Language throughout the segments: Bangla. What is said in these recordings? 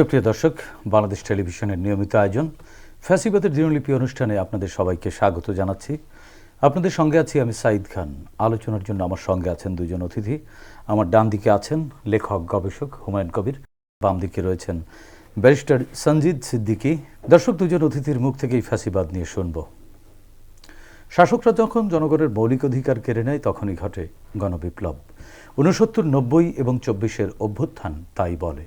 সুপ্রিয় দর্শক, বাংলাদেশ টেলিভিশনের নিয়মিত আয়োজন ফ্যাসিবাদের দিনলিপি অনুষ্ঠানে আপনাদের সবাইকে স্বাগত জানাচ্ছি। আপনাদের সঙ্গে আছি আমি সাঈদ খান। আলোচনার জন্য আমার সঙ্গে আছেন দুজন অতিথি। আমার ডান দিকে আছেন লেখক, গবেষক হুমায়ুন কবির। বাম দিকে রয়েছেন ব্যারিস্টার সঞ্জিদ সিদ্দিকী। দর্শক, দুজন অতিথির মুখ থেকেই ফ্যাসিবাদ নিয়ে শুনব। শাসকরা যখন জনগণের মৌলিক অধিকার কেড়ে নেয়, তখনই ঘটে গণবিপ্লব। ঊনসত্তর, নব্বই এবং চব্বিশের অভ্যুত্থান তাই বলে।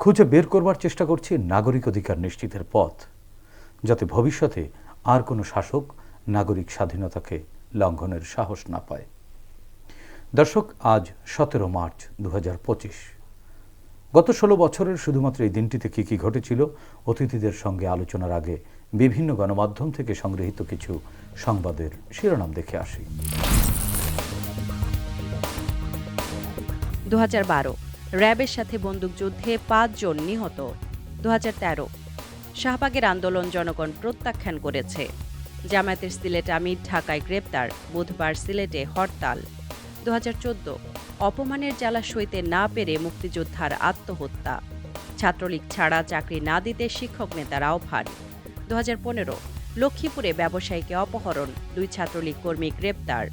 খুঁজে বের করবার চেষ্টা করছি নাগরিক অধিকার নিশ্চিতের পথ, যাতে ভবিষ্যতে আর কোনো শাসক নাগরিক স্বাধীনতাকে লঙ্ঘনের সাহস না পায়। দর্শক, আজ সতেরো মার্চ দুহাজার পঁচিশ। গত ষোলো বছরের শুধুমাত্র এই দিনটিতে কী কী ঘটেছিল, অতিথিদের সঙ্গে আলোচনার আগে বিভিন্ন গণমাধ্যম থেকে সংগৃহীত কিছু সংবাদের শিরোনাম দেখে আসি। দু র্যাবের সাথে বন্দুকযুদ্ধে পাঁচজন নিহত। দু হাজার তেরো, শাহবাগের আন্দোলন জনগণ প্রত্যাখ্যান করেছে। জামায়াতের সিলেট আমির ঢাকায় গ্রেপ্তার, বুধবার সিলেটে হরতাল। দুহাজার চোদ্দ, অপমানের জ্বালা সইতে না পেরে মুক্তিযোদ্ধার আত্মহত্যা। ছাত্রলীগ ছাড়া চাকরি না দিতে শিক্ষক নেতার আহ্বান। দু হাজার পনেরো, লক্ষ্মীপুরে ব্যবসায়ীকে অপহরণ, দুই ছাত্রলীগ কর্মী গ্রেপ্তার।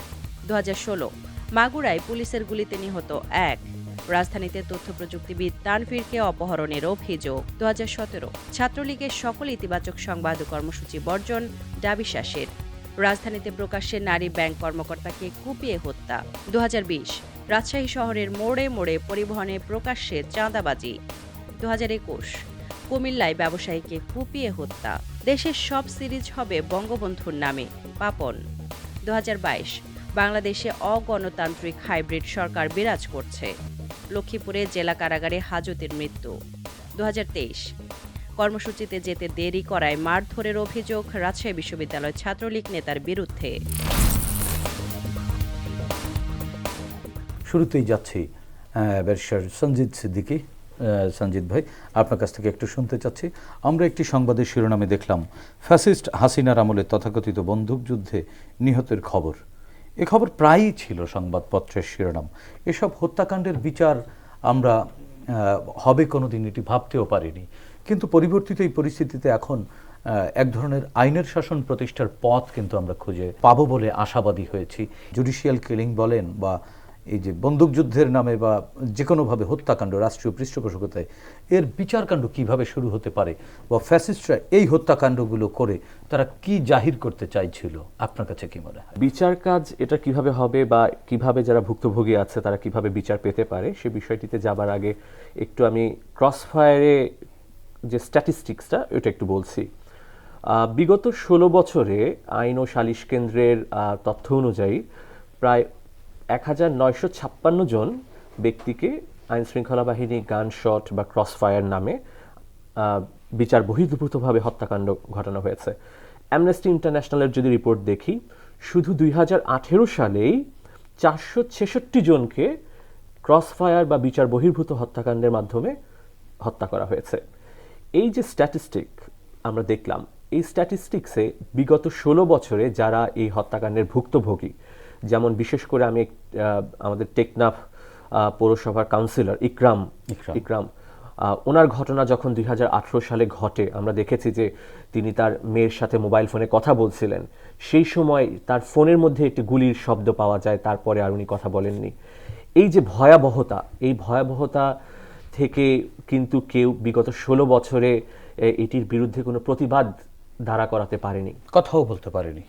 দু হাজার ষোলো, মাগুরায় পুলিশের গুলিতে নিহত এক। রাজধানীতে তথ্য প্রযুক্তিবিদ তানভীরকে অপহরণের অভিযোগ। দু হাজার সতেরো ছাত্রলীগের সকল ইতিবাচক সংবাদ কর্মসূচি বর্জন ডাবিশ্বাসের রাজধানীতে প্রকাশ্যে নারী ব্যাংক কর্মকর্তাকে কুপিয়ে হত্যা। দু হাজার বিশ রাজশাহী শহরের মোড়ে মোড়ে পরিবহনে প্রকাশ্যে চাঁদাবাজি। দুহাজার একুশ কুমিল্লায় ব্যবসায়ীকে কুপিয়ে হত্যা। দেশের সব সিরিজ হবে বঙ্গবন্ধুর নামে, পাপন। দু হাজার বাইশ বাংলাদেশে অগণতান্ত্রিক হাইব্রিড সরকার বিরাজ করছে। লক্ষ্মীপুরে জেলা কারাগারে হাজতের মৃত্যু। দু হাজার তেইশ। কর্মসূচিতে যেতে দেরি করায় মারধরের অভিযোগ রাজশাহী বিশ্ববিদ্যালয় ছাত্রলীগ নেতার বিরুদ্ধে। শুরুতেই যাচ্ছি ব্যারিস্টার সঞ্জিত সিদ্দিকী। সঞ্জিত ভাই, আপনার কাছ থেকে একটু শুনতে চাচ্ছি। আমরা একটি সংবাদের শিরোনামে দেখলাম, ফ্যাসিস্ট হাসিনার আমলে তথাকথিত বন্দুকযুদ্ধে নিহতের খবর। এ খবর প্রায়ই ছিল সংবাদপত্রের শিরোনাম। এসব হত্যাকাণ্ডের বিচার আমরা হবে কোনো দিন এটি ভাবতেও পারিনি। কিন্তু পরিবর্তিত এই পরিস্থিতিতে এখন এক ধরনের আইনের শাসন প্রতিষ্ঠার পথ কিন্তু আমরা খুঁজে পাবো বলে আশাবাদী হয়েছি। জুডিশিয়াল কিলিং বলেন বা এই যে বন্দুকযুদ্ধের নামে বা যে কোনোভাবে হত্যাকাণ্ড, রাষ্ট্রীয় পৃষ্ঠপোষকতায়, এর বিচারকাণ্ড কীভাবে শুরু হতে পারে বা ফ্যাসিস্টরা এই হত্যাকাণ্ডগুলো করে তারা কি জাহির করতে চাইছিল? আপনার কাছে কি মনে হয়? বিচার কাজ এটা কীভাবে হবে বা কীভাবে যারা ভুক্তভোগী আছে তারা কীভাবে বিচার পেতে পারে সে বিষয়টিতে যাবার আগে একটু আমি ক্রস ফায়ারে যে স্ট্যাটিস্টিক্সটা ওটা একটু বলছি। বিগত ষোলো বছরে আইন ও সালিশ কেন্দ্রের তথ্য অনুযায়ী প্রায় এক হাজার নয়শো ছাপ্পান্ন জন ব্যক্তিকে আইন শৃঙ্খলা বাহিনী গান শট বা ক্রস ফায়ার নামে বিচার বহির্ভূতভাবে হত্যাকাণ্ড ঘটানো হয়েছে। অ্যামনেস্টি ইন্টারন্যাশনালের যদি রিপোর্ট দেখি, শুধু দুই হাজার আঠেরো সালেই চারশো ছেষট্টি জনকে ক্রস ফায়ার বা বিচার বহির্ভূত হত্যাকাণ্ডের মাধ্যমে হত্যা করা হয়েছে। এই যে স্ট্যাটিস্টিক আমরা দেখলাম, এই স্ট্যাটিস্টিক্সে বিগত ষোলো বছরে যারা এই হত্যাকাণ্ডের ভুক্তভোগী, যেমন বিশেষ করে আমি আমাদের টেকনাফ পৌরসভার কাউন্সিলর ইকরাম ইকরাম। ওনার ঘটনা যখন দুই হাজার আঠারো সালে ঘটে আমরা দেখেছি যে তিনি তার মেয়ের সাথে মোবাইল ফোনে কথা বলছিলেন। সেই সময় তার ফোনের মধ্যে একটি গুলির শব্দ পাওয়া যায় তারপরে আর উনি কথা বলেননি। এই যে ভয়াবহতা এই ভয়াবহতা থেকে কিন্তু কেউ বিগত ষোলো বছরে এটির বিরুদ্ধে কোনো প্রতিবাদ দাঁড়া করাতে পারেনি। কথাও বলতে পারেনি।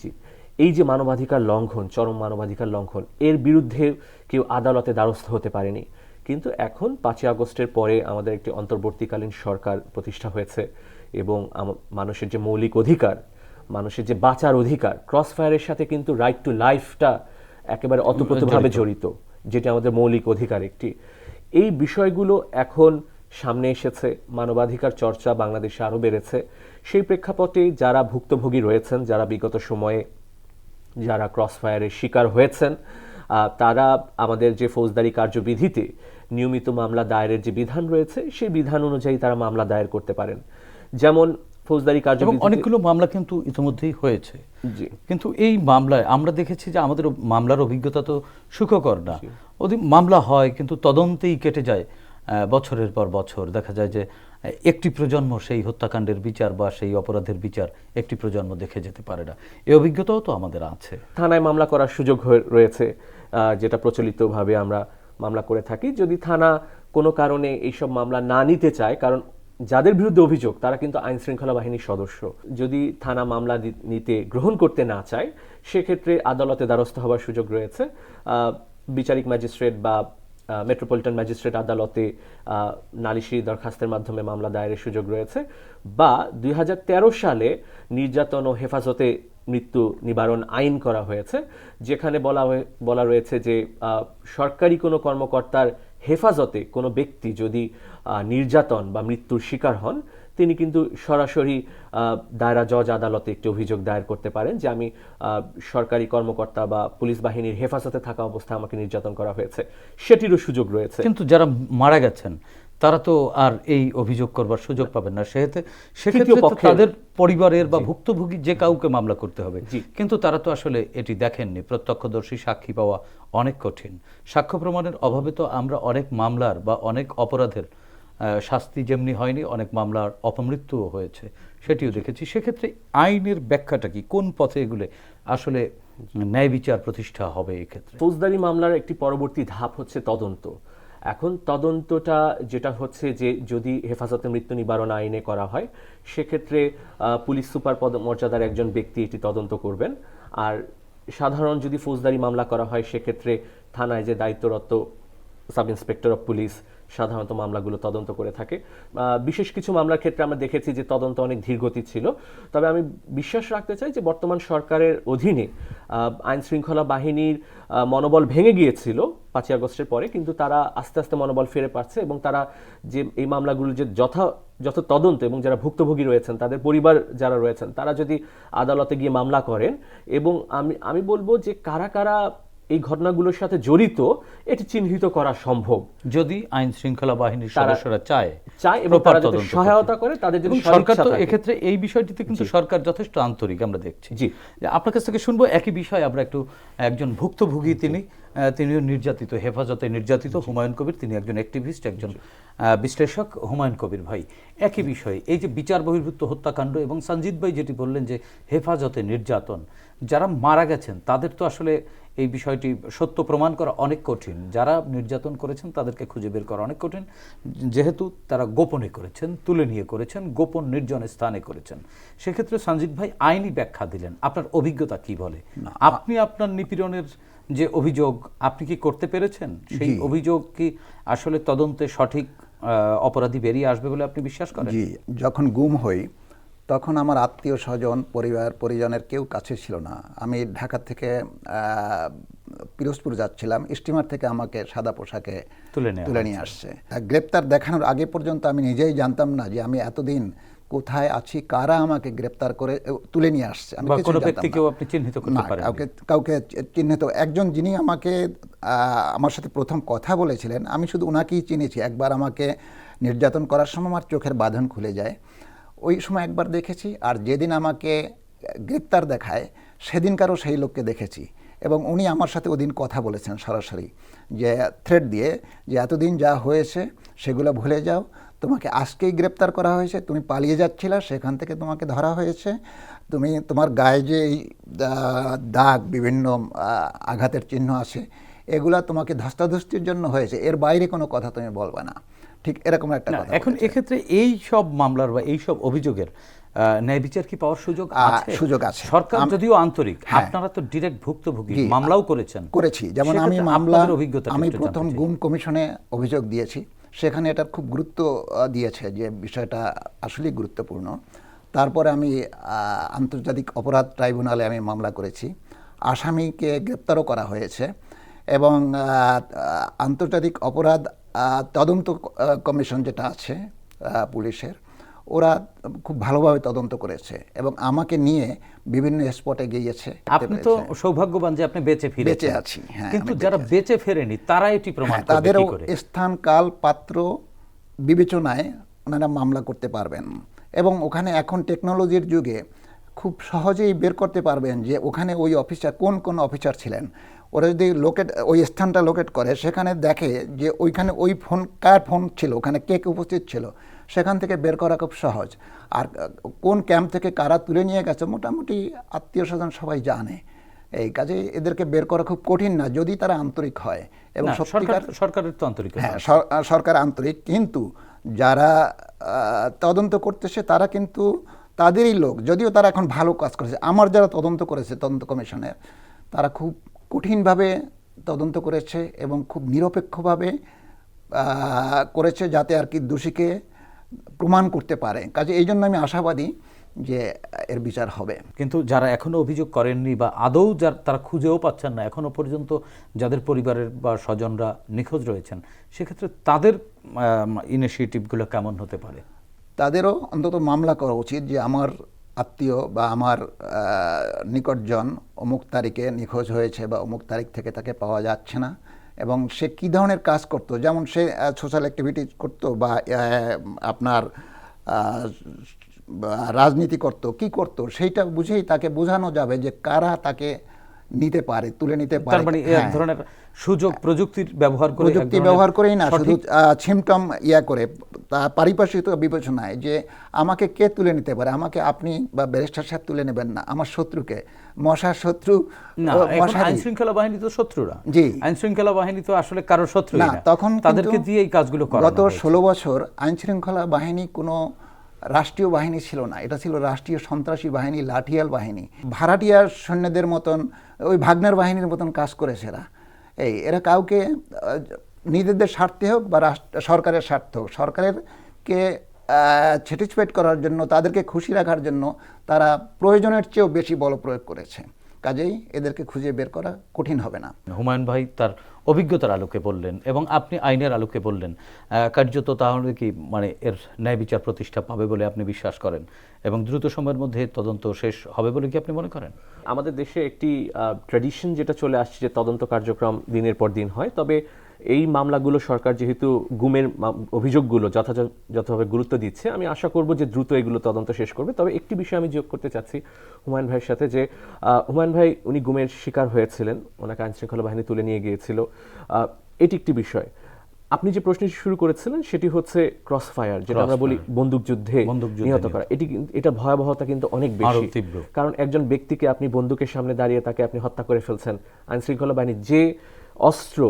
জি। এই যে মানবাধিকার লঙ্ঘন চরম মানবাধিকার লঙ্ঘন এর বিরুদ্ধে কেউ আদালতে দ্বারস্থ হতে পারেনি। কিন্তু এখন পাঁচই আগস্টের পরে আমাদের একটি অন্তর্বর্তীকালীন সরকার প্রতিষ্ঠা হয়েছে এবং মানুষের যে মৌলিক অধিকার মানুষের যে বাঁচার অধিকার ক্রস ফায়ারের সাথে কিন্তু রাইট টু লাইফটা একেবারে অতপ্রতভাবে জড়িত যেটা আমাদের মৌলিক অধিকার একটি। এই বিষয়গুলো এখন সামনে এসেছে মানবাধিকার চর্চা বাংলাদেশে আরও বেড়েছে। সেই প্রেক্ষাপটে যারা ভুক্তভোগী রয়েছেন যারা বিগত সময়ে যারা ক্রসফায়ারের শিকার হয়েছেন তারা আমাদের যে ফৌজদারি কার্যবিধিতে নিয়মিত মামলা দায়েরের যে বিধান রয়েছে সেই বিধান অনুযায়ী তারা মামলা দায়ের করতে পারেন। যেমন ফৌজদারি কার্যবিধি অনেকগুলো মামলা কিন্তু ইতিমধ্যেই হয়েছে। জি। কিন্তু এই মামলায় আমরা দেখেছি যে আমাদের মামলার অভিজ্ঞতা তো সুখকর না। ওদের মামলা হয় কিন্তু তদন্তেই কেটে যায় আহ, বছরের পর বছর। দেখা যায় যে একটি প্রজন্ম সেই হত্যাকাণ্ডের বিচার বা সেই অপরাধের বিচার একটি প্রজন্ম দেখে যেতে পারে না। এই অভিজ্ঞতাও তো আমাদের আছে। থানায় মামলা করার সুযোগ রয়েছে যেটা প্রচলিতভাবে আমরা মামলা করে থাকি। যদি থানা কোনো কারণে এইসব মামলা না নিতে চায়, কারণ যাদের বিরুদ্ধে অভিযোগ, তারা কিন্তু আইন শৃঙ্খলা বাহিনীর সদস্য। যদি থানা মামলা নিতে গ্রহণ করতে না চায়, সেক্ষেত্রে আদালতে দ্বারস্থ হওয়ার সুযোগ রয়েছে। বিচারিক ম্যাজিস্ট্রেট বা মেট্রোপলিটন ম্যাজিস্ট্রেট আদালতে নালিশি দরখাস্তের মাধ্যমে মামলা দায়েরের সুযোগ রয়েছে বা দুই হাজার তেরো সালে নির্যাতন ও হেফাজতে মৃত্যু নিবারণ আইন করা হয়েছে, যেখানে বলা বলা রয়েছে যে সরকারি কোনো কর্মকর্তার হেফাজতে কোনো ব্যক্তি যদি নির্যাতন বা মৃত্যুর শিকার হন তিনি কিন্তু সরাসরি দায়রা জজ আদালতে একটি অভিযোগ দায়ের করতে পারেন যে আমি সরকারি কর্মকর্তা বা পুলিশ বাহিনীর হেফাজতে থাকা অবস্থায় আমাকে নির্যাতন করা হয়েছে। সেটিরও সুযোগ রয়েছে। কিন্তু যারা মারা গেছেন তারা তো আর এই অভিযোগ করবার সুযোগ পাবেন না। সেহেতু সেক্ষেত্রে তাদের পরিবারের বা ভুক্তভোগী যে কাউকে মামলা করতে হবে। কিন্তু তারা তো আসলে এটি দেখেননি। প্রত্যক্ষদর্শী সাক্ষী পাওয়া অনেক কঠিন। সাক্ষ্য প্রমাণের অভাবে তো আমরা অনেক মামলার বা অনেক অপরাধের শাস্তি যেমনি হয়নি, অনেক মামলার অপমৃত্যুও হয়েছে, সেটিও দেখেছি। সেক্ষেত্রে আইনের ব্যাখ্যাটা কি? কোন পথে এগুলো আসলে ন্যায় বিচার প্রতিষ্ঠা হবে এক্ষেত্রে? ফৌজদারি মামলার একটি পরবর্তী ধাপ হচ্ছে তদন্ত। এখন তদন্তটা যেটা হচ্ছে যে যদি হেফাজতে মৃত্যু নিবারণ আইনে করা হয়, সেক্ষেত্রে পুলিশ সুপার পদ মর্যাদার একজন ব্যক্তি এটি তদন্ত করবেন। আর সাধারণ যদি ফৌজদারি মামলা করা হয়, সেক্ষেত্রে থানায় যে দায়িত্বরত সাব ইন্সপেক্টর অফ পুলিশ সাধারণত মামলাগুলো তদন্ত করে থাকে। বিশেষ কিছু মামলার ক্ষেত্রে আমরা দেখেছি যে তদন্ত অনেক ধীরগতি ছিল। তবে আমি বিশ্বাস রাখতে চাই যে বর্তমান সরকারের অধীনে আইন শৃঙ্খলা বাহিনীর মনোবল ভেঙে গিয়েছিল পাঁচই আগস্টের পরে, কিন্তু তারা আস্তে আস্তে মনোবল ফিরে পাচ্ছে এবং তারা যে এই মামলাগুলো যে যথা, যত তদন্ত এবং যারা ভুক্তভোগী রয়েছেন, তাদের পরিবার যারা রয়েছেন, তারা যদি আদালতে গিয়ে মামলা করেন এবং আমি আমি বলব যে কারা কারা এই ঘটনাগুলোর সাথে জড়িত এটি চিহ্নিত করা সম্ভব। যদি আইন শৃঙ্খলা বাহিনীর সদস্যরা চায় চায় এবং তারা যাতে সহায়তা করে তাদের যদি সরকার তো। এক্ষেত্রে এই বিষয়টিতে কিন্তু সরকার যথেষ্ট আন্তরিক আমরা দেখছি। জি। আপনার কাছ থেকে শুনব একই বিষয় আমরা একটু একজন ভুক্তভোগী তিনি তিনিও নির্যাতিত হেফাজতে নির্যাতিত হুমায়ুন কবির। তিনি একজন অ্যাক্টিভিস্ট একজন বিশ্লেষক হুমায়ুন কবির ভাই। একই বিষয়ে এই যে বিচার বহির্ভূত হত্যাকাণ্ড এবং সঞ্জিত ভাই যেটি বললেন যে হেফাজতে নির্যাতন যারা মারা গেছেন তাদের তো আসলে এই বিষয়টি সত্য প্রমাণ করা অনেক কঠিন। যারা নির্যাতন করেছেন তাদেরকে খুঁজে বের করা অনেক কঠিন। যেহেতু তারা গোপনে করেছেন তুলে নিয়ে করেছেন গোপন নির্জন স্থানে করেছেন। সেক্ষেত্রে সঞ্জিত ভাই আইনি ব্যাখ্যা দিলেন। আপনার অভিজ্ঞতা কি বলে? আপনি আপনার নিপীড়নের যে অভিযোগ আপনি কি করতে পেরেছেন? সেই অভিযোগ কি আসলে তদন্তে সঠিক অপরাধী বেরিয়ে আসবে বলে আপনি বিশ্বাস করেন? জি যখন গুম হই তখন আমার আত্মীয় স্বজন পরিবার পরিজনের কেউ কাছে ছিল না। আমি ঢাকা থেকে পিরোজপুর যাচ্ছিলাম। স্টিমার থেকে আমাকে সাদা পোশাকে তুলে নিয়ে আসছে। গ্রেপ্তার দেখানোর আগে পর্যন্ত আমি নিজেই জানতাম না যে আমি এতদিন কোথায় আছি কারা আমাকে গ্রেপ্তার করে তুলে নিয়ে আসছে? আমি জানতাম ব্যক্তিকেও। আপনি চিহ্নিত করতে না, কাউকে কাউকে চিহ্নিত একজন যিনি আমাকে আমার সাথে প্রথম কথা বলেছিলেন আমি শুধু ওনাকেই চিনেছি। একবার আমাকে নির্যাতন করার সময় আমার চোখের বাঁধন খুলে যায়। ওই সময় একবার দেখেছি আর যেদিন আমাকে গ্রেপ্তার দেখায় সেদিনকারও সেই লোককে দেখেছি। এবং উনি আমার সাথে ওদিন কথা বলেছেন সরাসরি যে থ্রেড দিয়ে যে এতদিন যা হয়েছে সেগুলো ভুলে যাও তোমাকে আজকেই গ্রেপ্তার করা হয়েছে তুমি পালিয়ে যাচ্ছিলা সেখান থেকে তোমাকে ধরা হয়েছে। তুমি তোমার গায়ে যে এই দাগ বিভিন্ন আঘাতের চিহ্ন আছে এগুলা তোমাকে ধস্তাধস্তির জন্য হয়েছে। এর বাইরে কোনো কথা তুমি বলবে না। ঠিক এরকম একটা কথা এখন এক্ষেত্রে এই সব মামলার বা এই সব অভিযোগের ন্যায় বিচার কি পাওয়ার সুযোগ আছে? সুযোগ আছে। সরকার যদিও আন্তরিক হ্যাঁ। আপনারা তো ডিরেক্ট ভুক্তভোগী মামলাও করেছেন। করেছি। যেমন আমি মামলার অভিজ্ঞতা আমি প্রথম। গুম কমিশনে অভিযোগ দিয়েছি। সেখানে এটার খুব গুরুত্ব দিয়েছে যে বিষয়টা আসলেই গুরুত্বপূর্ণ। তারপরে আমি আন্তর্জাতিক অপরাধ ট্রাইব্যুনালে আমি মামলা করেছি। আসামিকে গ্রেপ্তারও করা হয়েছে এবং আন্তর্জাতিক অপরাধ তদন্ত কমিশন যেটা আছে পুলিশের ওরা খুব ভালোভাবে তদন্ত করেছে এবং আমাকে নিয়ে বিভিন্ন স্পটে গিয়েছে আপনি তো সৌভাগ্যবান যে আপনি বেঁচে ফিরে বেঁচে আছি, হ্যাঁ, কিন্তু যারা বেঁচে ফেরেনি তারা এটি প্রমাণ হ্যাঁ, তাদেরও স্থান কাল পাত্র বিবেচনায় ওনারা মামলা করতে পারবেন। এবং ওখানে এখন টেকনোলজির যুগে খুব সহজেই বের করতে পারবেন যে ওখানে ওই অফিসার কোন কোন অফিসার ছিলেন। ওরা যদি লোকেট ওই স্থানটা লোকেট করে সেখানে দেখে যে ওইখানে ওই ফোন কার ফোন ছিল ওখানে কে কে উপস্থিত ছিল সেখান থেকে বের করা খুব সহজ। আর কোন ক্যাম্প থেকে কারা তুলে নিয়ে গেছে মোটামুটি আত্মীয় স্বজন সবাই জানে। এই কাজে এদেরকে বের করা খুব কঠিন না যদি তারা আন্তরিক হয়। এবং সরকার সরকারের তো আন্তরিক হ্যাঁ সরকার আন্তরিক। কিন্তু যারা তদন্ত করতেছে তারা কিন্তু তাদেরই লোক। যদিও তারা এখন ভালো কাজ করেছে। আমার যারা তদন্ত করেছে তদন্ত কমিশনের তারা খুব কঠিনভাবে তদন্ত করেছে এবং খুব নিরপেক্ষভাবে করেছে যাতে আর কি দোষীকে প্রমাণ করতে পারে। কাজে এই জন্য আমি আশাবাদী যে এর বিচার হবে। কিন্তু যারা এখনও অভিযোগ করেননি বা আদৌ যার তারা খুঁজেও পাচ্ছেন না। এখনও পর্যন্ত যাদের পরিবারের বা স্বজনরা নিখোঁজ রয়েছেন সেক্ষেত্রে তাদের ইনিশিয়েটিভগুলো কেমন হতে পারে? তাদেরও অন্তত মামলা করা উচিত যে আমার আত্মীয় বা আমার নিকটজন অমুক তারিখে নিখোঁজ হয়েছে বা অমুক তারিখ থেকে তাকে পাওয়া যাচ্ছে না। এবং সে কি ধরনের কাজ করতো? যেমন সে সোশ্যাল অ্যাক্টিভিটি করতো বা আপনার রাজনীতি করতো কি করতো সেইটা বুঝেই তাকে বোঝানো যাবে যে কারা তাকে নিতে পারে তুলে নিতে পারে। তার মানে এক হ্যাঁ। ধরনের সুযোগ প্রযুক্তির ব্যবহার করে প্রযুক্তি ব্যবহার করেই না শুধু সিমটম ইয়া করে। তা পারিপার্শ্বিক বিবেচনায় যে আমাকে কে তুলে নিতে পারে? আমাকে আপনি বা ব্যারিস্টার সাহেব তুলে নেবেন না আমার শত্রুকে। মশার শত্রু। আইন শৃঙ্খলা বাহিনী তো শত্রুরা। জি। আইন শৃঙ্খলা বাহিনী তো আসলে কারও শত্রু না তখন তাদেরকে দিয়ে এই কাজগুলো করা গত ষোলো বছর আইন শৃঙ্খলা বাহিনী কোনো রাষ্ট্রীয় বাহিনী ছিল না। এটা ছিল রাষ্ট্রীয় সন্ত্রাসী বাহিনী লাঠিয়াল বাহিনী। ভাড়াটিয়ার সৈন্যদের মতন ওই ভাগনার বাহিনীর মতন কাজ করেছে এরা। এই এরা কাউকে নিজেদের স্বার্থে হোক বা সরকারের স্বার্থ হোক সরকারের কে স্যাটিসফাইড করার জন্য তাদেরকে খুশি রাখার জন্য তারা প্রয়োজনের চেয়েও বেশি বল প্রয়োগ করেছে। কাজেই এদেরকে খুঁজে বের করা কঠিন হবে না। হুমায়ুন ভাই তার অভিজ্ঞতার আলোকে বললেন এবং আপনি আইনের আলোকে বললেন। কার্যত তাহলে কি মানে এর ন্যায় বিচার প্রতিষ্ঠা পাবে বলে আপনি বিশ্বাস করেন? এবং দ্রুত সময়ের মধ্যে তদন্ত শেষ হবে বলে কি আপনি মনে করেন? আমাদের দেশে একটি ট্র্যাডিশন যেটা চলে আসছে যে তদন্ত কার্যক্রম দিনের পর দিন হয়। তবে এই মামলাগুলো সরকার যেহেতু গুমের অভিযোগগুলো যথাযথভাবে গুরুত্ব দিচ্ছে আমি আশা করব যে দ্রুত এগুলো তদন্ত শেষ করবে। তবে একটি বিষয় আমি যোগ করতে চাচ্ছি হুমায়ুন ভাইয়ের সাথে যে হুমায়ুন ভাই উনি গুমের শিকার হয়েছিলেন ওনাকে আইন শৃঙ্খলা বাহিনী তুলে নিয়ে গিয়েছিল। এটি একটি বিষয়। আপনি যে প্রশ্নটি শুরু করেছিলেন সেটি হচ্ছে ক্রস ফায়ার যেটা আমরা বলি বন্দুক যুদ্ধে বন্দুকযুদ্ধে নিহত। করা। এটি এটা ভয়াবহতা কিন্তু অনেক বেশি। কারণ একজন ব্যক্তিকে আপনি বন্দুকের সামনে দাঁড়িয়ে তাকে আপনি হত্যা করে ফেলছেন। আইন শৃঙ্খলা বাহিনী যে অস্ত্র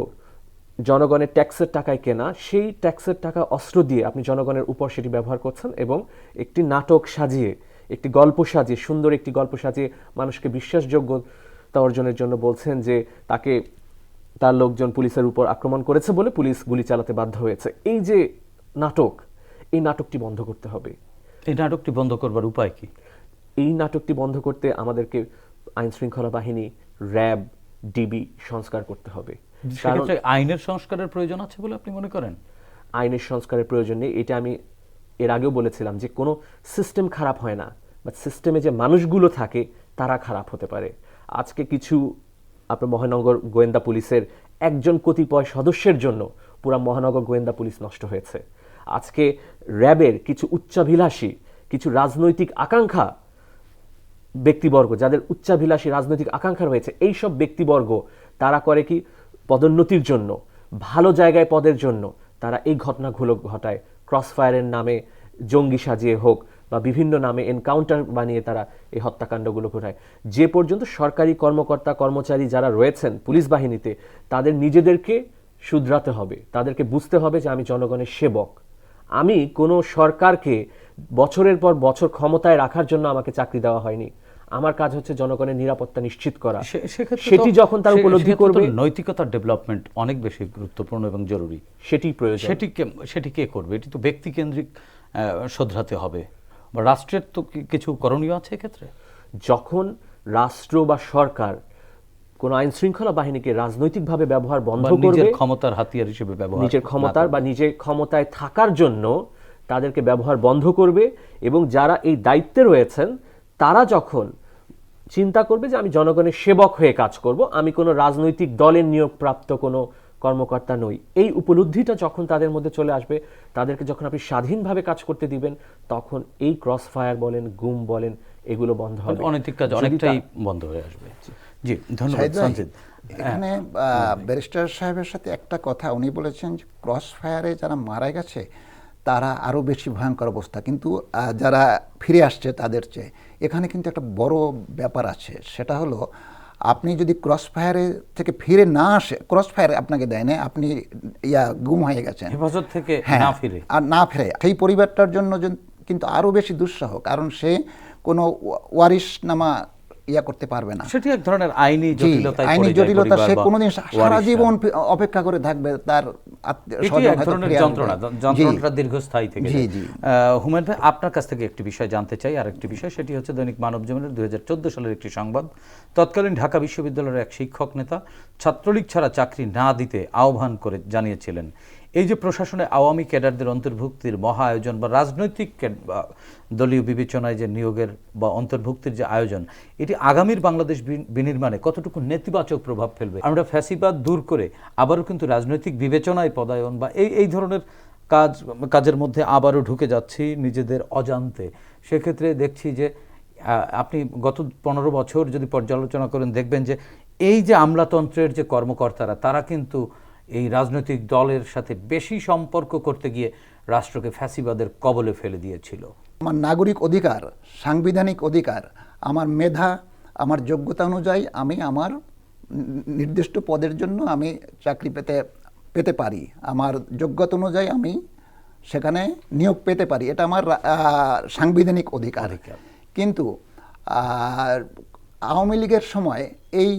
জনগণের ট্যাক্সের টাকায় কেনা সেই ট্যাক্সের টাকা অস্ত্র দিয়ে আপনি জনগণের উপর সেটি ব্যবহার করছেন এবং একটি নাটক সাজিয়ে একটি গল্প সাজিয়ে সুন্দর একটি গল্প সাজিয়ে মানুষকে বিশ্বাসযোগ্যতা অর্জনের জন্য বলছেন যে তাকে তার লোকজন পুলিশের উপর আক্রমণ করেছে বলে পুলিশ গুলি চালাতে বাধ্য হয়েছে। এই যে নাটক এই নাটকটি বন্ধ করতে হবে। এই নাটকটি বন্ধ করবার উপায় কি? এই নাটকটি বন্ধ করতে আমাদেরকে আইন শৃঙ্খলা বাহিনী র্যাব ডিবি সংস্কার করতে হবে। সেক্ষেত্রে আইনের সংস্কারের প্রয়োজন আছে বলে আপনি মনে করেন? আইনের সংস্কারের প্রয়োজন নেই এটা আমি এর আগেও বলেছিলাম যে কোনো সিস্টেম খারাপ হয় না বাট সিস্টেমে যে মানুষগুলো থাকে তারা খারাপ হতে পারে। আজকে কিছু আপনার মহানগর গোয়েন্দা পুলিশের একজন কতিপয় সদস্যের জন্য পুরা মহানগর গোয়েন্দা পুলিশ নষ্ট হয়েছে। আজকে র্যাবের কিছু উচ্চাভিলাষী কিছু রাজনৈতিক আকাঙ্ক্ষা ব্যক্তিবর্গ যাদের উচ্চাভিলাষী রাজনৈতিক আকাঙ্ক্ষা রয়েছে এই সব ব্যক্তিবর্গ তারা করে কি? পদোন্নতির জন্য, ভালো জায়গায় পদের জন্য তারা এই ঘটনাগুলো ঘটায়। ক্রস ফায়ারের নামে জঙ্গি সাজিয়ে হোক বা বিভিন্ন নামে এনকাউন্টার বানিয়ে তারা এই হত্যাকাণ্ডগুলো ঘটায়। যে পর্যন্ত সরকারি কর্মকর্তা, কর্মচারী যারা রয়েছেন পুলিশ বাহিনীতে, তাদের নিজেদেরকে শুধরাতে হবে। তাদেরকে বুঝতে হবে যে আমি জনগণের সেবক। আমি কোনো সরকারকে বছরের পর বছর ক্ষমতায় রাখার জন্য আমাকে চাকরি দেওয়া হয়নি। আমার কাজ হচ্ছে জনগণের নিরাপত্তা নিশ্চিত করা। সেটি যখন তার উপলব্ধি করবে নৈতিকতার ডেভেলপমেন্ট অনেক বেশি গুরুত্বপূর্ণ এবং জরুরি। সেটি প্রয়োজন। সেটি কে- সেটি কে করবে? এটি তো ব্যক্তিকেন্দ্রিক শোধরাতে হবে। বা রাষ্ট্রের তো কিছু করণীয় আছে এক্ষেত্রে? যখন রাষ্ট্র বা সরকার কোনো আইন শৃঙ্খলা বাহিনীকে রাজনৈতিকভাবে ব্যবহার বন্ধ করবে ক্ষমতার হাতিয়ার হিসেবে ব্যবহার নিজের ক্ষমতার বা নিজের ক্ষমতায় থাকার জন্য তাদেরকে ব্যবহার বন্ধ করবে এবং যারা এই দায়িত্বে রয়েছেন তারা যখন চিন্তা করবে যে আমি জনগণের সেবক হয়ে কাজ করব আমি কোনো রাজনৈতিক দলের নিয়োগপ্রাপ্ত কোনো কর্মকর্তা নই। এই উপলব্ধিটা যখন তাদের মধ্যে চলে আসবে তাদেরকে যখন আপনি স্বাধীনভাবে কাজ করতে দিবেন তখন এই ক্রস ফায়ার বলেন গুম বলেন এগুলো বন্ধ হবে। অনৈতিক কাজ অনেকটাই বন্ধ হয়ে আসবে। জি ধন্যবাদ সঞ্জিত। এখানে ব্যারিস্টার সাহেবের সাথে একটা কথা উনি বলেছেন যে ক্রস ফায়ারে যারা মারা গেছে তারা আরও বেশি ভয়ঙ্কর অবস্থা। কিন্তু যারা ফিরে আসছে তাদের চেয়ে এখানে কিন্তু একটা বড় ব্যাপার আছে। সেটা হলো আপনি যদি ক্রস ফায়ারে থেকে ফিরে না আসে ক্রস ফায়ার আপনাকে দেয় না আপনি ইয়া গুম হয়ে গেছেন। হেফাজত থেকে হ্যাঁ, না ফিরে। আর না ফিরে। সেই পরিবারটার জন্য কিন্তু আরও বেশি দুঃসাহ কারণ সে কোনো ওয়া- ওয়ারিশ নামা ইয়া করতে পারবে না। সেটি এক ধরনের আইনি জি, জটিলতায় আইনি জটিলতা সে কোনোদিন সারা জীবন অপেক্ষা করে থাকবে তার যন্ত্রণা যন্ত্রণাটা দীর্ঘস্থায়ী থেকে জি, জি। হুমায়ুন ভাই আপনার কাছ থেকে একটি বিষয় জানতে চাই আর একটি বিষয় সেটি হচ্ছে দৈনিক মানব জীবনের দুই হাজার চোদ্দ সালের একটি সংবাদ। তৎকালীন ঢাকা বিশ্ববিদ্যালয়ের এক শিক্ষক নেতা ছাত্রলীগ ছাড়া চাকরি না দিতে আহ্বান করে জানিয়েছিলেন এই যে প্রশাসনে আওয়ামী ক্যাডারদের অন্তর্ভুক্তির মহা আয়োজন বা রাজনৈতিক দলীয় বিবেচনায় যে নিয়োগের বা অন্তর্ভুক্তির যে আয়োজন, এটি আগামীর বাংলাদেশ বিনির্মাণে কতটুকু নেতিবাচক প্রভাব ফেলবে? আমরা ফ্যাসিবাদ দূর করে আবারও কিন্তু রাজনৈতিক বিবেচনায় পদায়ন বা এই এই ধরনের কাজ, কাজের মধ্যে আবারও ঢুকে যাচ্ছি নিজেদের অজান্তে। সেক্ষেত্রে দেখছি যে আপনি গত পনেরো বছর যদি পর্যালোচনা করেন, দেখবেন যে এই যে আমলাতন্ত্রের যে কর্মকর্তারা, তারা কিন্তু এই রাজনৈতিক দলের সাথে বেশি সম্পর্ক করতে গিয়ে রাষ্ট্রকে ফ্যাসিবাদের কবলে ফেলে দিয়েছিল। আমার নাগরিক অধিকার সাংবিধানিক অধিকার আমার মেধা আমার যোগ্যতা অনুযায়ী আমি আমার নির্দিষ্ট পদের জন্য আমি চাকরি পেতে পেতে পারি। আমার যোগ্যতা অনুযায়ী আমি সেখানে নিয়োগ পেতে পারি। এটা আমার সাংবিধানিক অধিকার। কিন্তু আওয়ামী লীগের সময় এই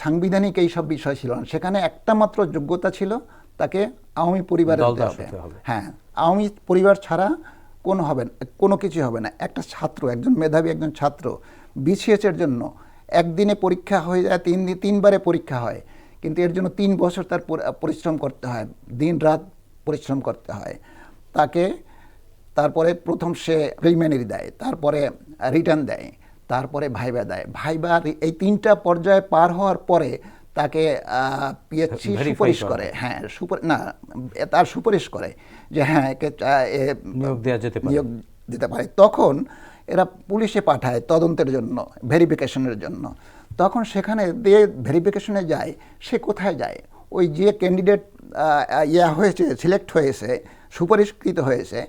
সাংবিধানিক এই সব বিষয় ছিল না। সেখানে একটা মাত্র যোগ্যতা ছিল তাকে আওয়ামী পরিবারে দলদাস হতে হবে। হতে হবে। হ্যাঁ আওয়ামী পরিবার ছাড়া কোনো হবে না কোনো কিছু হবে না। একটা ছাত্র একজন মেধাবী একজন ছাত্র বিসিএসের জন্য একদিনে পরীক্ষা হয়ে যায় তিন দিন তিনবারে পরীক্ষা হয়। কিন্তু এর জন্য তিন বছর তার পরিশ্রম করতে হয় দিন রাত পরিশ্রম করতে হয়। তাকে তারপরে প্রথম সে প্রিলিমিনারি দেয় তারপরে রিটার্ন দেয়। তারপরে ভাইবা দেয়। ভাইবা এই তিনটা পর্যায়ে পার হওয়ার পরে তাকে পিএইচসি সুপারিশ করে। হ্যাঁ সুপার না তার সুপারিশ করে যে হ্যাঁ একে এ নিয়োগ দেওয়া যেতে পারে। নিয়োগ দিতে পারে। তখন এরা পুলিশে পাঠায় তদন্তের জন্য ভেরিফিকেশনের জন্য। তখন সেখানে দিয়ে ভেরিফিকেশনে যায় সে কোথায় যায়? ওই যে ক্যান্ডিডেট ইয়া হয়েছে সিলেক্ট হয়েছে সুপারিশকৃত হয়েছে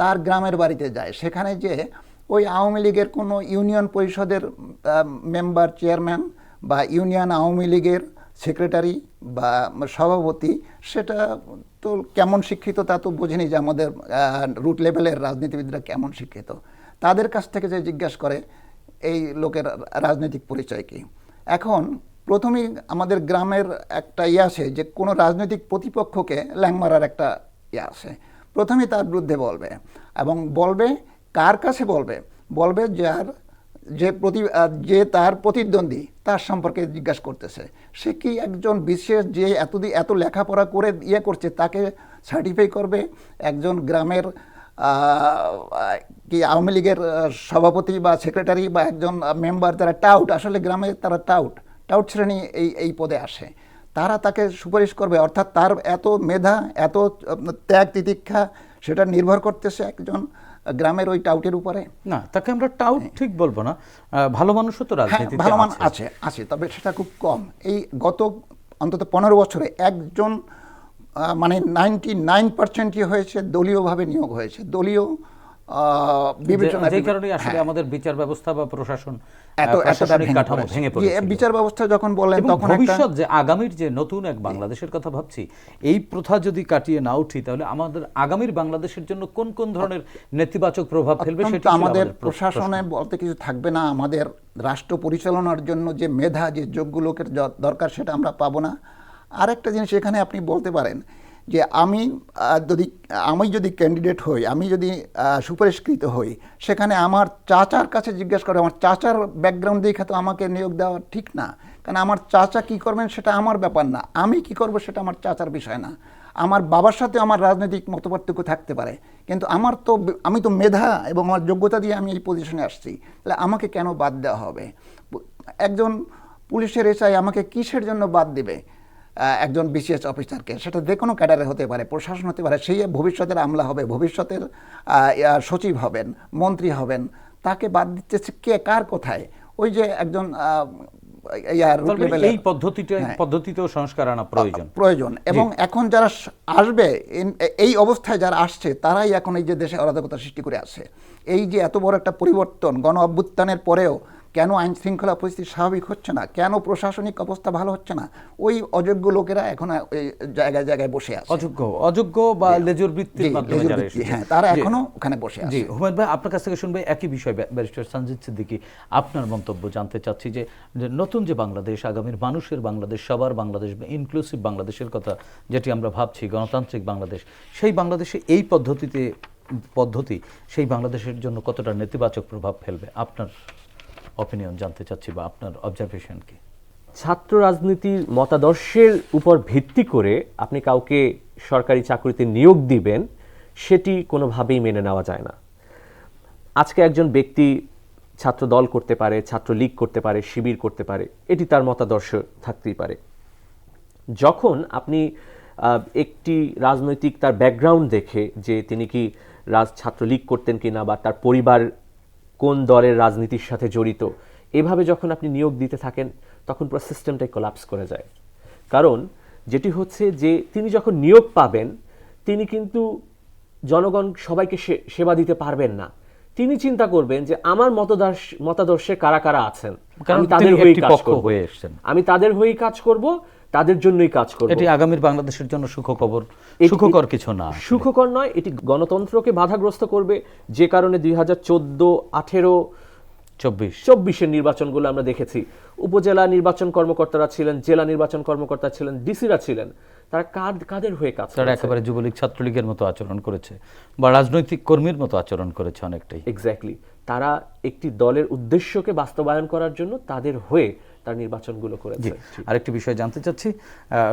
তার গ্রামের বাড়িতে যায়। সেখানে যে ওই আওয়ামী লীগের কোনো ইউনিয়ন পরিষদের মেম্বার, চেয়ারম্যান বা ইউনিয়ন আওয়ামী লীগের সেক্রেটারি বা সভাপতি, সেটা তো কেমন শিক্ষিত তা তো বোঝেনি যে আমাদের রুট লেভেলের রাজনীতিবিদরা কেমন শিক্ষিত। তাদের কাছ থেকে যে জিজ্ঞাসা করে, এই লোকের রাজনৈতিক পরিচয় কি? এখন প্রথমেই আমাদের গ্রামের একটা ইয়ে আছে যে, কোনো রাজনৈতিক প্রতিপক্ষকে ল্যাং মারার একটা ইয়ে আছে। প্রথমেই তার বিরুদ্ধে বলবে এবং বলবে কার কাছে বলবে? বলবে যার যে প্রতি যে তার প্রতিদ্বন্দ্বী তার সম্পর্কে জিজ্ঞাসা করতেছে। সে কি একজন বিশেষ যে এতদিন এত লেখাপড়া করে ইয়ে করছে তাকে সার্টিফাই করবে? একজন গ্রামের কি আওয়ামী লীগের সভাপতি বা সেক্রেটারি বা একজন মেম্বার যারা টাউট আসলে গ্রামে তারা টাউট টাউট শ্রেণি এই এই পদে আসে। তারা তাকে সুপারিশ করবে, অর্থাৎ তার এত মেধা, এত ত্যাগ তিতিক্ষা সেটা নির্ভর করতেছে একজন গ্রামের ওই টাউটের উপরে? না তাকে আমরা টাউট ঠিক বলব না। ভালো মানুষও তো রাজনীতি ভালো মানুষ আছে। আছে তবে সেটা খুব কম। এই গত অন্তত পনেরো বছরে একজন মানে নাইনটি নাইন পার্সেন্টই হয়েছে দলীয়ভাবে নিয়োগ হয়েছে। দলীয় যে- কারণে আসলে হ্যাঁ, আমাদের বিচার ব্যবস্থা বা প্রশাসন এত প্রশাসনিক কাঠামো পড়েছে। ভেঙে যে বিচার ব্যবস্থা যখন তখন ভবিষ্যৎ যে আগামীর যে নতুন এক বাংলাদেশের কথা ভাবছি এই প্রথা যদি কাটিয়ে না উঠি তাহলে আমাদের আগামীর বাংলাদেশের জন্য কোন কোন ধরনের নেতিবাচক প্রভাব ফেলবে সেটি আমাদের প্রশাসনে বলতে কিছু থাকবে না। আমাদের রাষ্ট্র পরিচালনার জন্য যে মেধা যে যোগ্য লোকের দরকার সেটা আমরা পাবো না। আরেকটা জিনিস এখানে আপনি বলতে পারেন যে আমি যদি আমি যদি ক্যান্ডিডেট হই, আমি যদি সুপারিশকৃত হই, সেখানে আমার চাচার কাছে জিজ্ঞেস করে, আমার চাচার ব্যাকগ্রাউন্ড দেখে তো আমাকে নিয়োগ দেওয়া ঠিক না। কারণ আমার চাচা কি করবেন সেটা আমার ব্যাপার না। আমি কি করব সেটা আমার চাচার বিষয় না। আমার বাবার সাথে আমার রাজনৈতিক মতপার্থক্য থাকতে পারে। কিন্তু আমার তো, আমি তো মেধা এবং আমার যোগ্যতা দিয়ে আমি এই পজিশনে আসছি। তাহলে আমাকে কেন বাদ দেওয়া হবে? একজন পুলিশের এসআই আমাকে কিসের জন্য বাদ দিবে? একজন বিসিএস অফিসারকে। সেটা যে কোনো ক্যাডারে হতে পারে প্রশাসন হতে পারে সেই ভবিষ্যতের আমলা হবে ভবিষ্যতের সচিব হবেন মন্ত্রী হবেন তাকে বাদ দিতেছে কে কার কোথায়? ওই যে একজন এই পদ্ধতিটা হ্যাঁ। পদ্ধতিতেও সংস্কার আনা প্রয়োজন। প্রয়োজন। এবং এখন যারা আসবে এই অবস্থায় যারা আসছে তারাই এখন এই যে দেশে অরাজকতা সৃষ্টি করে আসছে। এই যে এত বড় একটা পরিবর্তন গণ অভ্যুত্থানের পরেও কেন আইন শৃঙ্খলা পরিস্থিতি স্বাভাবিক হচ্ছে না? কেন প্রশাসনিক অবস্থা ভালো হচ্ছে না? ওই অযোগ্য লোকেরা এখন ওই জায়গায় জায়গায় বসে আছে। অযোগ্য অযোগ্য বা লেজুর বৃত্তির মাধ্যমে। হ্যাঁ, তারা। এখনও ওখানে বসে আছে। জি হুমায়ুন ভাই আপনার কাছ থেকে শুনবে একই বিষয় ব্যারিস্টার সঞ্জিত সিদ্দিকী। আপনার মন্তব্য জানতে চাচ্ছি যে যে নতুন যে বাংলাদেশ আগামীর মানুষের বাংলাদেশ সবার বাংলাদেশ ইনক্লুসিভ বাংলাদেশের কথা যেটি আমরা ভাবছি গণতান্ত্রিক বাংলাদেশ সেই বাংলাদেশে এই পদ্ধতিতে পদ্ধতি সেই বাংলাদেশের জন্য কতটা নেতিবাচক প্রভাব ফেলবে? আপনার অপিনিয়ন জানতে চাচ্ছি বা আপনার অবজারভেশন কি? ছাত্র রাজনীতির মতাদর্শের উপর ভিত্তি করে আপনি কাউকে সরকারি চাকরিতে নিয়োগ দিবেন, সেটি কোনোভাবেই মেনে নেওয়া যায় না। আজকে একজন ব্যক্তি ছাত্র দল করতে পারে, ছাত্র লীগ করতে পারে, শিবির করতে পারে, এটি তার মতাদর্শ থাকতেই পারে। যখন আপনি একটি রাজনৈতিক তার ব্যাকগ্রাউন্ড দেখে যে তিনি কি রাজ ছাত্রলীগ করতেন কিনা বা তার পরিবার কোন দলের রাজনীতির সাথে জড়িত এভাবে যখন আপনি নিয়োগ দিতে থাকেন তখন পুরো সিস্টেমটাই কোলাপস করে যায়। কারণ যেটি হচ্ছে যে তিনি যখন নিয়োগ পাবেন তিনি কিন্তু জনগণ সবাইকে সে- সেবা দিতে পারবেন না। তিনি চিন্তা করবেন যে আমার মতদর্শ মতাদর্শে কারা কারা আছেন? আমি তাদের হয়েই কাজ করব। হয়ে। আমি তাদের হয়েই কাজ করব তাদের জন্যই কাজ করব। এটি আগামীর বাংলাদেশের জন্য সুখবর সুখকর কিছু না। সুখকর নয় এটি গণতন্ত্রকে বাধাগ্রস্ত করবে। যে কারণে দুই হাজার চোদ্দ আঠেরো চব্বিশ। চব্বিশের নির্বাচনগুলো আমরা দেখেছি। উপজেলা নির্বাচন কর্মকর্তারা ছিলেন জেলা নির্বাচন কর্মকর্তা ছিলেন ডিসিরা ছিলেন। তারা কার কাদের হয়ে কাজ তারা একেবারে যুবলীগ ছাত্রলীগের মতো আচরণ করেছে বা রাজনৈতিক কর্মীর মতো আচরণ করেছে অনেকটাই। এক্স্যাক্টলি তারা একটি দলের উদ্দেশ্যকে বাস্তবায়ন করার জন্য তাদের হয়ে তার নির্বাচনগুলো করেছে। আরেকটি বিষয় জানতে চাচ্ছি।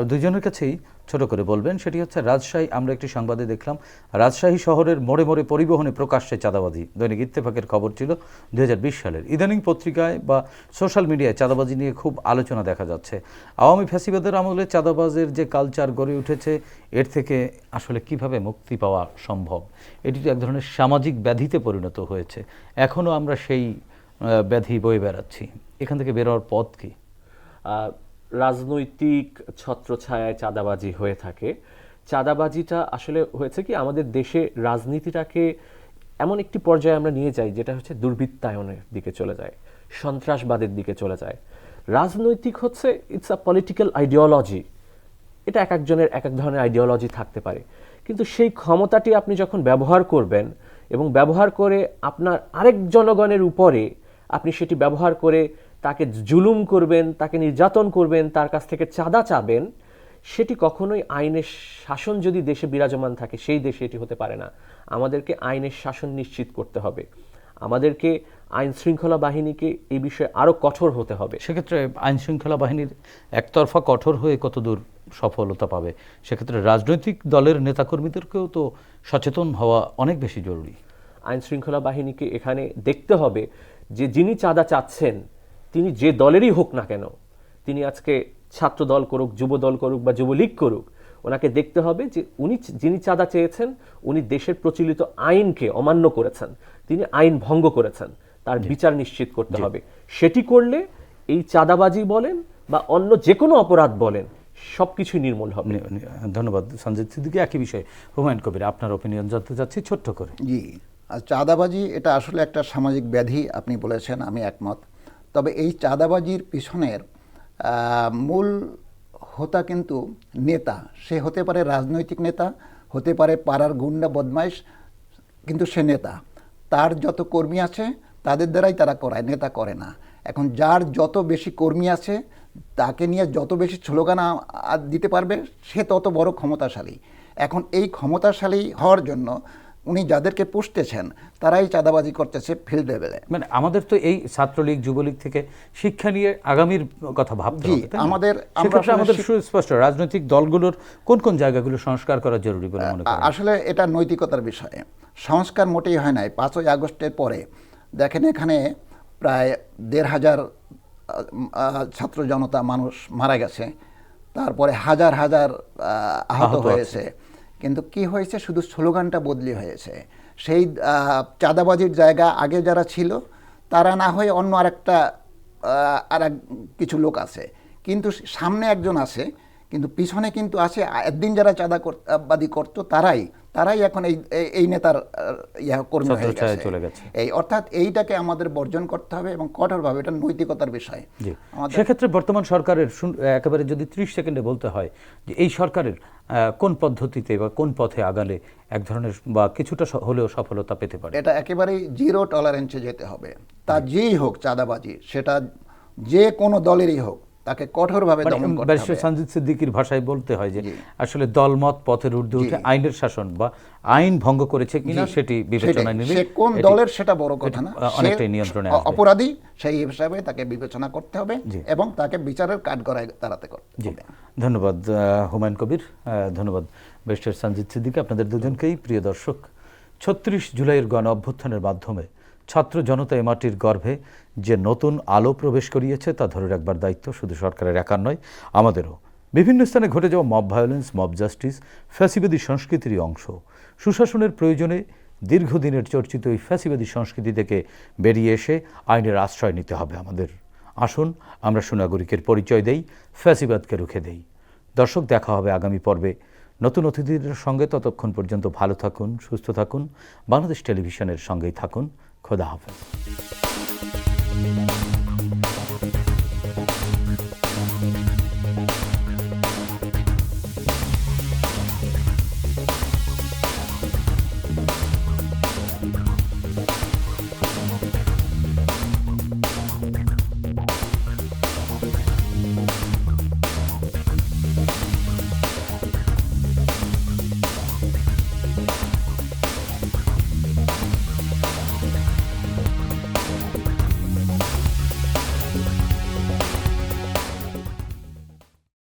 দুজনের কাছেই ছোট করে বলবেন, সেটি হচ্ছে রাজশাহী। আমরা একটি সংবাদে দেখলাম, রাজশাহী শহরের মোড়ে মোড়ে পরিবহনে প্রকাশ্যে চাঁদাবাজি। দৈনিক ইত্তেফাকের খবর ছিল দুই হাজার বিশ সালের। ইদানিং পত্রিকায় বা সোশ্যাল মিডিয়ায় চাঁদাবাজি নিয়ে খুব আলোচনা দেখা যাচ্ছে। আওয়ামী ফ্যাসিবাদের আমলে চাঁদাবাজের যে কালচার গড়ে উঠেছে, এর থেকে আসলে কীভাবে মুক্তি পাওয়া সম্ভব? এটি এক ধরনের সামাজিক ব্যাধিতে পরিণত হয়েছে। এখনও আমরা সেই ব্যাধি বয়ে বেড়াচ্ছি। এখান থেকে বেরোয়ার পথ কি? রাজনৈতিক ছত্রছায়ায় চাঁদাবাজি হয়ে থাকে। চাঁদাবাজিটা আসলে হয়েছে কি, আমাদের দেশে রাজনীতিটাকে এমন একটি পর্যায়ে আমরা নিয়ে যাই, যেটা হচ্ছে দুর্বৃত্তায়নের দিকে চলে যায়, সন্ত্রাসবাদের দিকে চলে যায়। রাজনৈতিক হচ্ছে ইটস আ পলিটিক্যাল আইডিওলজি এটা এক একজনের এক এক ধরনের আইডিওলজি থাকতে পারে। কিন্তু সেই ক্ষমতাটি আপনি যখন ব্যবহার করবেন এবং ব্যবহার করে আপনার আরেক জনগণের উপরে আপনি সেটি ব্যবহার করে তাকে জুলুম করবেন তাকে নির্যাতন করবেন তার কাছ থেকে চাঁদা চাবেন সেটি কখনোই আইনের শাসন যদি দেশে বিরাজমান থাকে সেই দেশে এটি হতে পারে না। আমাদেরকে আইনের শাসন নিশ্চিত করতে হবে। আমাদেরকে আইন শৃঙ্খলা বাহিনীকে এই বিষয়ে আরও কঠোর হতে হবে। সেক্ষেত্রে আইন শৃঙ্খলা বাহিনীর একতরফা কঠোর হয়ে কতদূর সফলতা পাবে? সেক্ষেত্রে রাজনৈতিক দলের নেতাকর্মীদেরকেও তো সচেতন হওয়া অনেক বেশি জরুরি। আইন শৃঙ্খলা বাহিনীকে এখানে দেখতে হবে যে যিনি চাঁদা চাচ্ছেন তিনি যে দলেরই হোক না কেন তিনি আজকে ছাত্র দল করুক যুব দল করুক বা যুবলীগ করুক ওনাকে দেখতে হবে যে উনি যিনি চাঁদা চেয়েছেন উনি দেশের প্রচলিত আইনকে অমান্য করেছেন তিনি আইন ভঙ্গ করেছেন তার বিচার নিশ্চিত করতে হবে। সেটি করলে এই চাঁদাবাজি বলেন বা অন্য যে কোনো অপরাধ বলেন সবকিছু নির্মূল হবে। ধন্যবাদ। সঞ্জিত সিদ্দিকি একই বিষয়ে হুমায়ুন কবির আপনার ওপিনিয়ন জানতে চাচ্ছি ছোট্ট করে। জি। আর চাঁদাবাজি এটা আসলে একটা সামাজিক ব্যাধি, আপনি বলেছেন, আমি একমত। তবে এই চাঁদাবাজির পিছনের মূল হোতা কিন্তু নেতা। সে হতে পারে রাজনৈতিক নেতা, হতে পারে পাড়ার গুন্ডা, বদমাইশ, কিন্তু সে নেতা। তার যত কর্মী আছে, তাদের দ্বারাই তারা করায়, নেতা করে না। এখন যার যত বেশি কর্মী আছে, তাকে নিয়ে যত বেশি স্লোগান দিতে পারবে, সে তত বড় ক্ষমতাশালী। এখন এই ক্ষমতাশালী হওয়ার জন্য উনি যাদেরকে পুষতেছেন তারাই চাঁদাবাজি করতেছে ফিল্ড লেভেলে মানে আমাদের তো এই ছাত্রলীগ যুবলীগ থেকে শিক্ষা নিয়ে আগামীর কথা ভাবতে জি, না? আমাদের- আমাদের সুস্পষ্ট রাজনৈতিক দলগুলোর কোন কোন জায়গাগুলো সংস্কার করা জরুরি বলে মনে করেন? আসলে এটা নৈতিকতার বিষয়ে। সংস্কার মোটেই হয় নাই। পাঁচই আগস্টের পরে দেখেন এখানে প্রায় দেড় হাজার ছাত্র জনতা মানুষ মারা গেছে। তারপরে হাজার হাজার আহত হয়েছে। কিন্তু কি হয়েছে? শুধু স্লোগানটা বদলি হয়েছে। সেই চাঁদাবাজির জায়গা আগে যারা ছিল, তারা না হয়ে অন্য আরেকটা আর কিছু লোক আছে। কিন্তু সামনে একজন আছে, কিন্তু পিছনে কিন্তু আছে একদিন যারা চাঁদাবাদি কর- করতো, তারাই তারাই এখন এই এই- নেতার ইয়া কর্মী হয়ে গেছে। চলে গেছে। এই অর্থাৎ এইটাকে আমাদের বর্জন করতে হবে এবং কঠোরভাবে এটা নৈতিকতার বিষয়। সেক্ষেত্রে বর্তমান সরকারের একেবারে যদি ত্রিশ সেকেন্ডে বলতে হয় যে এই সরকারের কোন পদ্ধতিতে বা কোন পথে আগালে এক ধরনের বা কিছুটা হলেও সফলতা পেতে পারে? এটা একেবারেই জিরো টলারেন্সে যেতে হবে। তা যেই হোক চাঁদাবাজি সেটা যে কোনো দলেরই হোক তাকে কঠোরভাবে মানে দমন করতে হবে। সঞ্জিত সিদ্দিকির ভাষায় বলতে হয় যে আসলে দলমত পথের ঊর্ধ্বে উঠে আইনের শাসন বা আইন ভঙ্গ করেছে কিনা সেটি বিবেচনায়। নিলে সে কোন দলের সেটা বড় কথা না। অনেকটাই নিয়ন্ত্রণে। অপরাধী সেই হিসাবে তাকে বিবেচনা করতে হবে এবং তাকে বিচারের কাঠগড়ায় দাঁড়াতে করতে হবে। ধন্যবাদ হুমায়ুন কবির। ধন্যবাদ ব্যারিস্টার সঞ্জিত সিদ্দিকি। আপনাদের দুজনকেই প্রিয় দর্শক ছত্রিশ জুলাইয়ের গণ অভ্যুত্থানের মাধ্যমে ছাত্র জনতা এ মাটির গর্ভে যে নতুন আলো প্রবেশ করিয়েছে তা ধরে রাখবার দায়িত্ব শুধু সরকারের একার নয়, আমাদেরও। বিভিন্ন স্থানে ঘটে যাওয়া মব ভায়োলেন্স, মব জাস্টিস, ফ্যাসিবাদী সংস্কৃতিরই অংশ। সুশাসনের প্রয়োজনে দীর্ঘদিনের চর্চিত এই ফ্যাসিবাদী সংস্কৃতি থেকে বেরিয়ে এসে আইনের আশ্রয় নিতে হবে আমাদের। আসুন, আমরা সুনাগরিকের পরিচয় দেই, ফ্যাসিবাদকে রুখে দেই। দর্শক, দেখা হবে আগামী পর্বে। নতুন অতিথিদের সঙ্গে ততক্ষণ পর্যন্ত ভালো থাকুন, সুস্থ থাকুন। বাংলাদেশ টেলিভিশনের সঙ্গেই থাকুন। খোদা হাফেজ। Thank you.